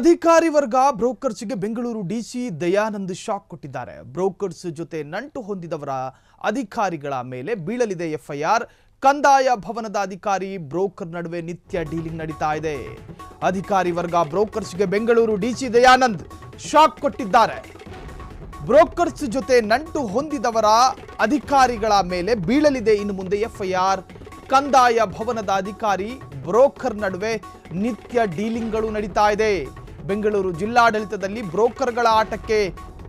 ಅಧಿಕಾರಿ ವರ್ಗ ಬ್ರೋಕರ್ಸ್ಗೆ ಬೆಂಗಳೂರು ಡಿಸಿ ದಯಾನಂದ್ ಶಾಕ್ ಕೊಟ್ಟಿದ್ದಾರೆ. ಬ್ರೋಕರ್ಸ್ ಜೊತೆ ನಂಟು ಹೊಂದಿದವರ ಅಧಿಕಾರಿಗಳ ಮೇಲೆ ಬೀಳಲಿದೆ ಎಫ್ಐಆರ್. ಕಂದಾಯ ಭವನದ ಅಧಿಕಾರಿ ಬ್ರೋಕರ್ ನಡುವೆ ನಿತ್ಯ ಡೀಲಿಂಗ್ ನಡೀತಾ ಇದೆ. ಅಧಿಕಾರಿ ವರ್ಗ ಬ್ರೋಕರ್ಸ್ಗೆ ಬೆಂಗಳೂರು ಡಿಸಿ ದಯಾನಂದ್ ಶಾಕ್ ಕೊಟ್ಟಿದ್ದಾರೆ. ಬ್ರೋಕರ್ಸ್ ಜೊತೆ ನಂಟು ಹೊಂದಿದವರ ಅಧಿಕಾರಿಗಳ ಮೇಲೆ ಬೀಳಲಿದೆ. ಇನ್ನು ಮುಂದೆ ಎಫ್ಐಆರ್. ಕಂದಾಯ ಭವನದ ಅಧಿಕಾರಿ ಬ್ರೋಕರ್ ನಡುವೆ ನಿತ್ಯ ಡೀಲಿಂಗ್ಗಳು ನಡೀತಾ ಇದೆ. ಬೆಂಗಳೂರು ಜಿಲ್ಲಾಡಳಿತದಲ್ಲಿ ಬ್ರೋಕರ್ಗಳ ಆಟಕ್ಕೆ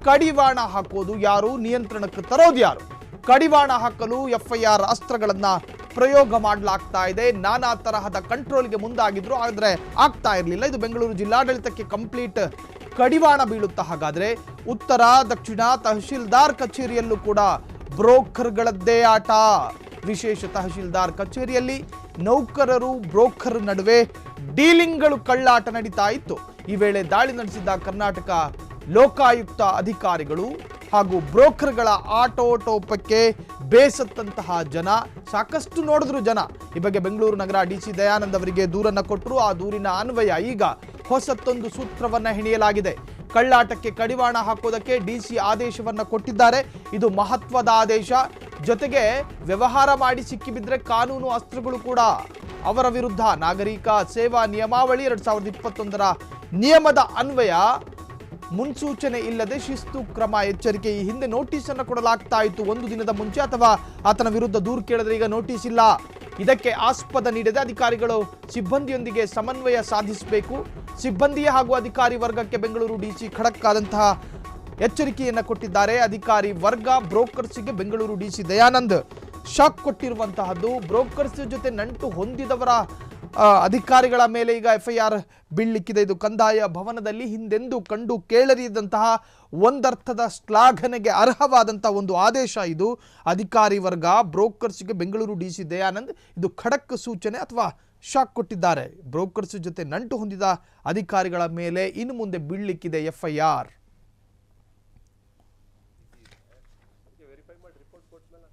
ಕಡಿವಾಣ ಹಾಕೋದು ಯಾರು? ನಿಯಂತ್ರಣಕ್ಕೆ ತರೋದು ಯಾರು? ಕಡಿವಾಣ ಹಾಕಲು ಎಫ್ಐಆರ್ ಅಸ್ತ್ರಗಳನ್ನ ಪ್ರಯೋಗ ಮಾಡಲಾಗ್ತಾ ಇದೆ. ನಾನಾ ತರಹದ ಕಂಟ್ರೋಲ್ಗೆ ಮುಂದಾಗಿದ್ರು, ಆದರೆ ಆಗ್ತಾ ಇರಲಿಲ್ಲ. ಇದು ಬೆಂಗಳೂರು ಜಿಲ್ಲಾಡಳಿತಕ್ಕೆ ಕಂಪ್ಲೀಟ್ ಕಡಿವಾಣ ಬೀಳುತ್ತಾ ಹಾಗಾದ್ರೆ ಉತ್ತರ, ದಕ್ಷಿಣ ತಹಶೀಲ್ದಾರ್ ಕಚೇರಿಯಲ್ಲೂ ಕೂಡ ಬ್ರೋಕರ್ಗಳದ್ದೇ ಆಟ. ವಿಶೇಷ ತಹಶೀಲ್ದಾರ್ ಕಚೇರಿಯಲ್ಲಿ ನೌಕರರು ಬ್ರೋಕರ್ ನಡುವೆ ಡೀಲಿಂಗ್ಗಳು ಕಳ್ಳಾಟ ನಡೀತಾ ಇತ್ತು. ಈ ವೇಳೆ ದಾಳಿ ನಡೆಸಿದ್ದ ಕರ್ನಾಟಕ ಲೋಕಾಯುಕ್ತ ಅಧಿಕಾರಿಗಳು ಹಾಗೂ ಬ್ರೋಕರ್ಗಳ ಆಟೋಟೋಪಕ್ಕೆ ಬೇಸತ್ತಂತಹ ಜನ, ಸಾಕಷ್ಟು ನೋಡಿದ್ರು ಜನ. ಈ ಬಗ್ಗೆ ಬೆಂಗಳೂರು ನಗರ ಡಿ ಸಿ ದಯಾನಂದ್ ಅವರಿಗೆ ದೂರನ್ನು ಕೊಟ್ಟರು. ಆ ದೂರಿನ ಅನ್ವಯ ಈಗ ಹೊಸತ್ತೊಂದು ಸೂತ್ರವನ್ನ ಹೆಣೆಯಲಾಗಿದೆ. ಕಳ್ಳಾಟಕ್ಕೆ ಕಡಿವಾಣ ಹಾಕೋದಕ್ಕೆ ಡಿಸಿ ಆದೇಶವನ್ನ ಕೊಟ್ಟಿದ್ದಾರೆ. ಇದು ಮಹತ್ವದ ಆದೇಶ. ಜೊತೆಗೆ ವ್ಯವಹಾರ ಮಾಡಿ ಸಿಕ್ಕಿಬಿದ್ರೆ ಕಾನೂನು ಅಸ್ತ್ರಗಳು ಕೂಡ ಅವರ ವಿರುದ್ಧ. ನಾಗರಿಕ ಸೇವಾ ನಿಯಮಾವಳಿ ಎರಡ್ ಸಾವಿರದ ಇಪ್ಪತ್ತೊಂದರ ನಿಯಮದ ಅನ್ವಯ. ಮುನ್ಸೂಚನೆ ಇಲ್ಲದೆ ಶಿಸ್ತು ಕ್ರಮ ಎಚ್ಚರಿಕೆ ಈ ಹಿಂದೆ ನೋಟಿಸ್ ಅನ್ನು ಕೊಡಲಾಗ್ತಾ ಇತ್ತು. ಒಂದು ದಿನದ ಮುಂಚೆ ಅಥವಾ ಆತನ ವಿರುದ್ಧ ದೂರು ಕೇಳಿದ್ರೆ ಈಗ ನೋಟಿಸ್ ಇಲ್ಲ. ಇದಕ್ಕೆ ಆಸ್ಪದ ನೀಡದೆ ಅಧಿಕಾರಿಗಳು ಸಿಬ್ಬಂದಿಯೊಂದಿಗೆ ಸಮನ್ವಯ ಸಾಧಿಸಬೇಕು. ಸಿಬ್ಬಂದಿಯ ಹಾಗೂ ಅಧಿಕಾರಿ ವರ್ಗಕ್ಕೆ ಬೆಂಗಳೂರು ಡಿಸಿ ಖಡಕ್ ಆದಂತಹ ಎಚ್ಚರಿಕೆಯನ್ನು ಕೊಟ್ಟಿದ್ದಾರೆ. ಅಧಿಕಾರಿ ವರ್ಗ, ಬ್ರೋಕರ್ಸ್ಗೆ ಬೆಂಗಳೂರು ಡಿಸಿ ದಯಾನಂದ್. ಶಾಕ್ ಕೊಟ್ಟಿರುವಂತಹದ್ದು, ಬ್ರೋಕರ್ಸ್ ಜೊತೆ ನಂಟು ಹೊಂದಿದವರ ಅಧಿಕಾರಿಗಳ ಮೇಲೆ ಈಗ ಎಫ್ಐಆರ್ ಬೀಳ್ಲಿಕ್ಕಿದೆ. ಇದು ಕಂದಾಯ ಭವನದಲ್ಲಿ ಹಿಂದೆಂದು ಕಂಡು ಕೇಳರಿದಂತಹ ಒಂದರ್ಥದ ಶ್ಲಾಘನೆಗೆ ಅರ್ಹವಾದಂತಹ ಒಂದು ಆದೇಶ ಇದು. ಅಧಿಕಾರಿ ವರ್ಗ, ಬ್ರೋಕರ್ಸ್ಗೆ ಬೆಂಗಳೂರು ಡಿ ಸಿ ದಯಾನಂದ್ ಇದು ಖಡಕ್ ಸೂಚನೆ ಅಥವಾ ಶಾಕ್ ಕೊಟ್ಟಿದ್ದಾರೆ. ಬ್ರೋಕರ್ಸ್ ಜೊತೆ ನಂಟು ಹೊಂದಿದ ಅಧಿಕಾರಿಗಳ ಮೇಲೆ ಇನ್ನು ಮುಂದೆ ಬೀಳ್ಲಿಕ್ಕಿದೆ ಎಫ್ಐಆರ್. ಮಾಡಿ ರಿಪೋರ್ಟ್ ಕೊಟ್ಮೇಲೆ.